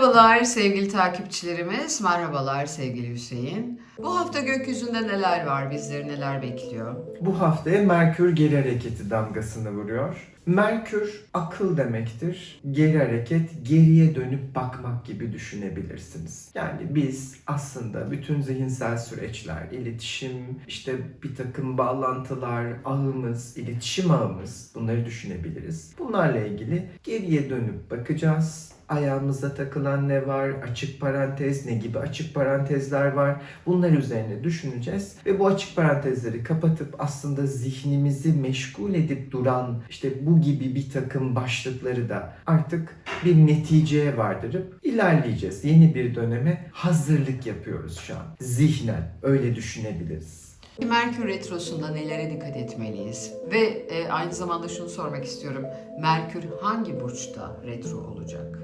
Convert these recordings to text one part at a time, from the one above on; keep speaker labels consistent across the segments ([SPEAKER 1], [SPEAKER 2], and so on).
[SPEAKER 1] Merhabalar sevgili takipçilerimiz, merhabalar sevgili Hüseyin. Bu hafta gökyüzünde neler var, bizleri neler bekliyor?
[SPEAKER 2] Bu haftaya Merkür geri hareketi damgasını vuruyor. Merkür akıl demektir. Geri hareket geriye dönüp bakmak gibi düşünebilirsiniz. Yani biz aslında bütün zihinsel süreçler, iletişim, işte bir takım bağlantılar, ağımız, iletişim ağımız bunları düşünebiliriz. Bunlarla ilgili geriye dönüp bakacağız. Ayağımıza takılan ne var, açık parantez, ne gibi açık parantezler var bunlar üzerine düşüneceğiz ve bu açık parantezleri kapatıp aslında zihnimizi meşgul edip duran işte bu gibi bir takım başlıkları da artık bir neticeye vardırıp ilerleyeceğiz. Yeni bir döneme hazırlık yapıyoruz şu an. Zihnen öyle düşünebiliriz.
[SPEAKER 1] Merkür Retrosu'nda nelere dikkat etmeliyiz? Ve e, aynı zamanda şunu sormak istiyorum. Merkür hangi burçta retro olacak?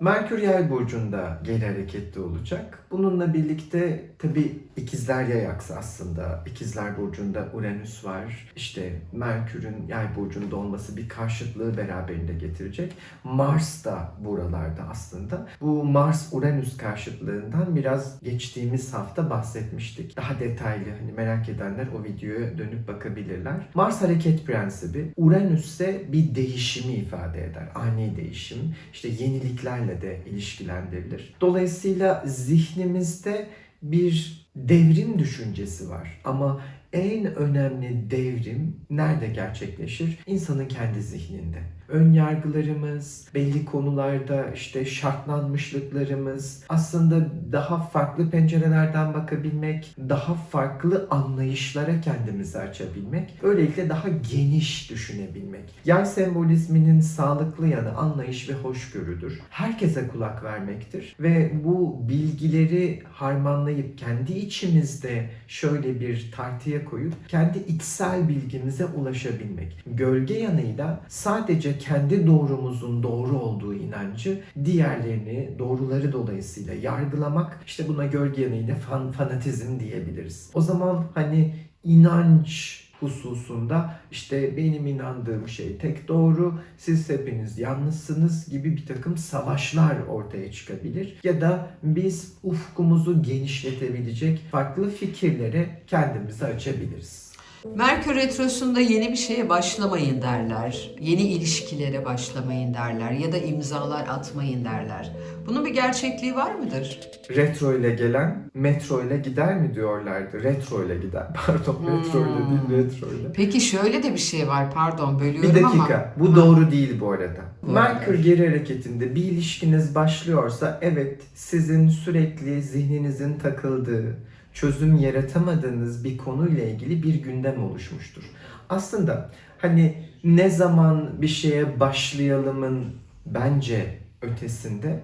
[SPEAKER 2] Merkür Yay burcunda geri hareketli olacak. Bununla birlikte tabi ikizler yay aksı aslında. İkizler burcunda Uranüs var. İşte Merkür'ün Yay burcunda olması bir karşıtlığı beraberinde getirecek. Mars da buralarda aslında. Bu Mars Uranüs karşıtlığından biraz geçtiğimiz hafta bahsetmiştik. Daha detaylı hani merak edenler o videoya dönüp bakabilirler. Mars hareket prensibi Uranüs ise bir değişimi ifade eder. Ani değişim. İşte yeniliklerle de ilişkilendirilir. Dolayısıyla zihnimizde bir devrim düşüncesi var. Ama en önemli devrim nerede gerçekleşir? İnsanın kendi zihninde. Ön yargılarımız, belli konularda işte şartlanmışlıklarımız, aslında daha farklı pencerelerden bakabilmek, daha farklı anlayışlara kendimizi açabilmek, böylelikle daha geniş düşünebilmek. Yay sembolizminin sağlıklı yanı anlayış ve hoşgörüdür. Herkese kulak vermektir ve bu bilgileri harmanlayıp kendi içimizde şöyle bir tartıya koyup kendi içsel bilgimize ulaşabilmek. Gölge yanıyla sadece kendi doğrumuzun doğru olduğu inancı diğerlerini doğruları dolayısıyla yargılamak işte buna gölge yanıyla fan, fanatizm diyebiliriz. O zaman hani inanç hususunda işte benim inandığım şey tek doğru, siz hepiniz yanlışsınız gibi bir takım savaşlar ortaya çıkabilir. Ya da biz ufkumuzu genişletebilecek farklı fikirlere kendimizi açabiliriz.
[SPEAKER 1] Merkür Retrosu'nda yeni bir şeye başlamayın derler. Yeni ilişkilere başlamayın derler. Ya da imzalar atmayın derler. Bunun bir gerçekliği var mıdır?
[SPEAKER 2] Retro ile gelen metro ile gider mi diyorlardı. Retro ile gider. Pardon metro ile
[SPEAKER 1] Hmm.
[SPEAKER 2] değil retro ile.
[SPEAKER 1] Peki şöyle de bir şey var. Pardon bölüyorum
[SPEAKER 2] Bir
[SPEAKER 1] ama.
[SPEAKER 2] dakika. Bu doğru değil bu arada. Merkür geri hareketinde bir ilişkiniz başlıyorsa evet sizin sürekli zihninizin takıldığı, çözüm yaratamadığınız bir konuyla ilgili bir gündem oluşmuştur. Aslında hani ne zaman bir şeye başlayalımın bence ötesinde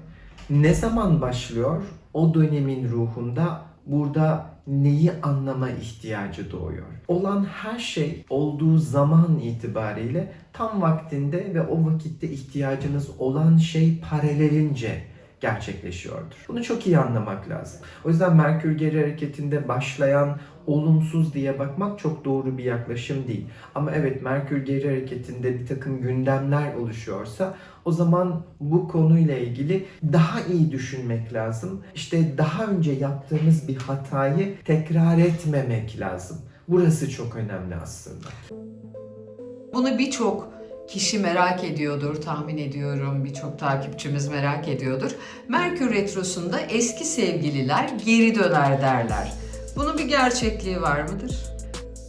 [SPEAKER 2] ne zaman başlıyor o dönemin ruhunda burada neyi anlama ihtiyacı doğuyor. Olan her şey olduğu zaman itibariyle tam vaktinde ve o vakitte ihtiyacınız olan şey paralelince gerçekleşiyordur. Bunu çok iyi anlamak lazım. O yüzden Merkür geri hareketinde başlayan olumsuz diye bakmak çok doğru bir yaklaşım değil. Ama evet Merkür geri hareketinde bir takım gündemler oluşuyorsa o zaman bu konuyla ilgili daha iyi düşünmek lazım. İşte daha önce yaptığımız bir hatayı tekrar etmemek lazım. Burası çok önemli aslında.
[SPEAKER 1] Bunu birçok kişi merak ediyordur, tahmin ediyorum. Birçok takipçimiz merak ediyordur. Merkür Retrosu'nda eski sevgililer geri döner derler. Bunun bir gerçekliği var mıdır?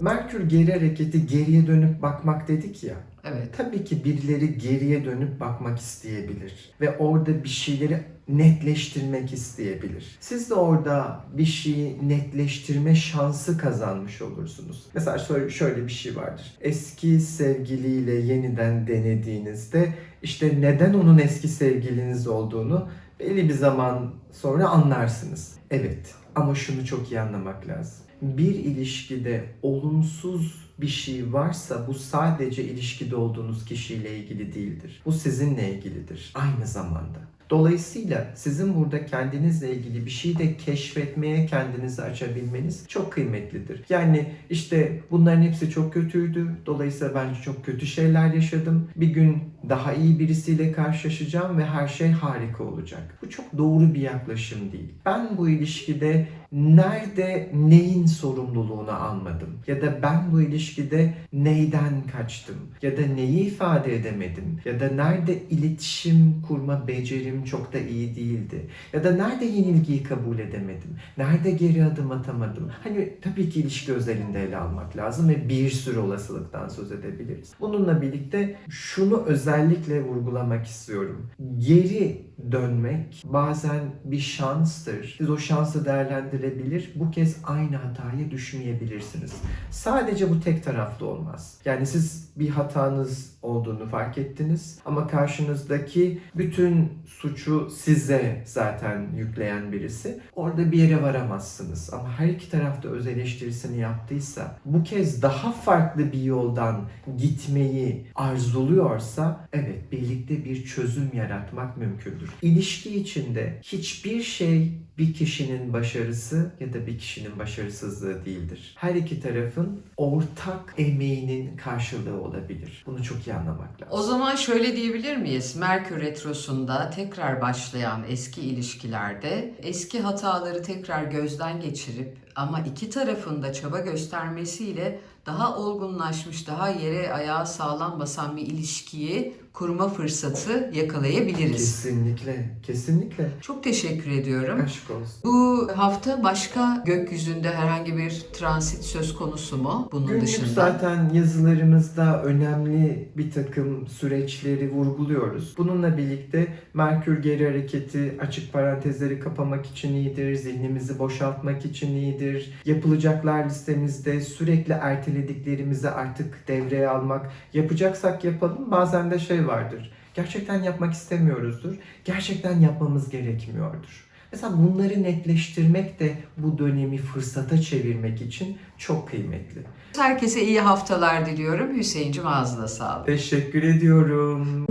[SPEAKER 2] Merkür geri hareketi geriye dönüp bakmak dedik ya.
[SPEAKER 1] Evet.
[SPEAKER 2] Tabii ki birileri geriye dönüp bakmak isteyebilir ve orada bir şeyleri netleştirmek isteyebilir. Siz de orada bir şeyi netleştirme şansı kazanmış olursunuz. Mesela şöyle, bir şey vardır. Eski sevgiliyle yeniden denediğinizde işte neden onun eski sevgiliniz olduğunu belli bir zaman sonra anlarsınız. Evet ama şunu çok iyi anlamak lazım. Bir ilişkide olumsuz bir şey varsa bu sadece ilişkide olduğunuz kişiyle ilgili değildir. Bu sizinle ilgilidir aynı zamanda. Dolayısıyla sizin burada kendinizle ilgili bir şeyi de keşfetmeye kendinizi açabilmeniz çok kıymetlidir. Yani işte bunların hepsi çok kötüydü. Dolayısıyla ben çok kötü şeyler yaşadım. Bir gün daha iyi birisiyle karşılaşacağım ve her şey harika olacak. Bu çok doğru bir yaklaşım değil. Ben bu ilişkide nerede neyin sorumluluğunu almadım ya da ben bu ilişkide neyden kaçtım ya da neyi ifade edemedim ya da nerede iletişim kurma becerim çok da iyi değildi. Ya da nerede yenilgiyi kabul edemedim? Nerede geri adım atamadım? Hani tabii ki ilişki özelinde ele almak lazım ve bir sürü olasılıktan söz edebiliriz. Bununla birlikte şunu özellikle vurgulamak istiyorum. Geri dönmek bazen bir şanstır. Siz o şansı değerlendirebilir bu kez aynı hataya düşmeyebilirsiniz. Sadece bu tek taraflı olmaz. Yani siz bir hatanız olduğunu fark ettiniz ama karşınızdaki bütün suçu size zaten yükleyen birisi. Orada bir yere varamazsınız. Ama her iki tarafta öz eleştirisini yaptıysa bu kez daha farklı bir yoldan gitmeyi arzuluyorsa evet birlikte bir çözüm yaratmak mümkündür. İlişki içinde hiçbir şey bir kişinin başarısı ya da bir kişinin başarısızlığı değildir. Her iki tarafın ortak emeğinin karşılığı olabilir. Bunu çok iyi anlamak lazım.
[SPEAKER 1] O zaman şöyle diyebilir miyiz? Merkür Retrosu'nda tekrar başlayan eski ilişkilerde eski hataları tekrar gözden geçirip ama iki tarafın da çaba göstermesiyle daha olgunlaşmış, daha yere ayağı sağlam basan bir ilişkiyi kurma fırsatı yakalayabiliriz.
[SPEAKER 2] Kesinlikle, kesinlikle.
[SPEAKER 1] Çok teşekkür ediyorum.
[SPEAKER 2] Aşk olsun.
[SPEAKER 1] Bu hafta başka gökyüzünde herhangi bir transit söz konusu mu bunun
[SPEAKER 2] Günlük
[SPEAKER 1] dışında?
[SPEAKER 2] zaten yazılarımızda önemli bir takım süreçleri vurguluyoruz. Bununla birlikte Merkür geri hareketi açık parantezleri kapamak için iyidir, zihnimizi boşaltmak için iyidir. Yapılacaklar listemizde sürekli ertelediklerimizi artık devreye almak, yapacaksak yapalım. Bazen de şey vardır. Gerçekten yapmak istemiyoruzdur. Gerçekten yapmamız gerekmiyordur. Mesela bunları netleştirmek de bu dönemi fırsata çevirmek için çok kıymetli.
[SPEAKER 1] Herkese iyi haftalar diliyorum. Hüseyin'cim ağzına sağlık.
[SPEAKER 2] Teşekkür ediyorum.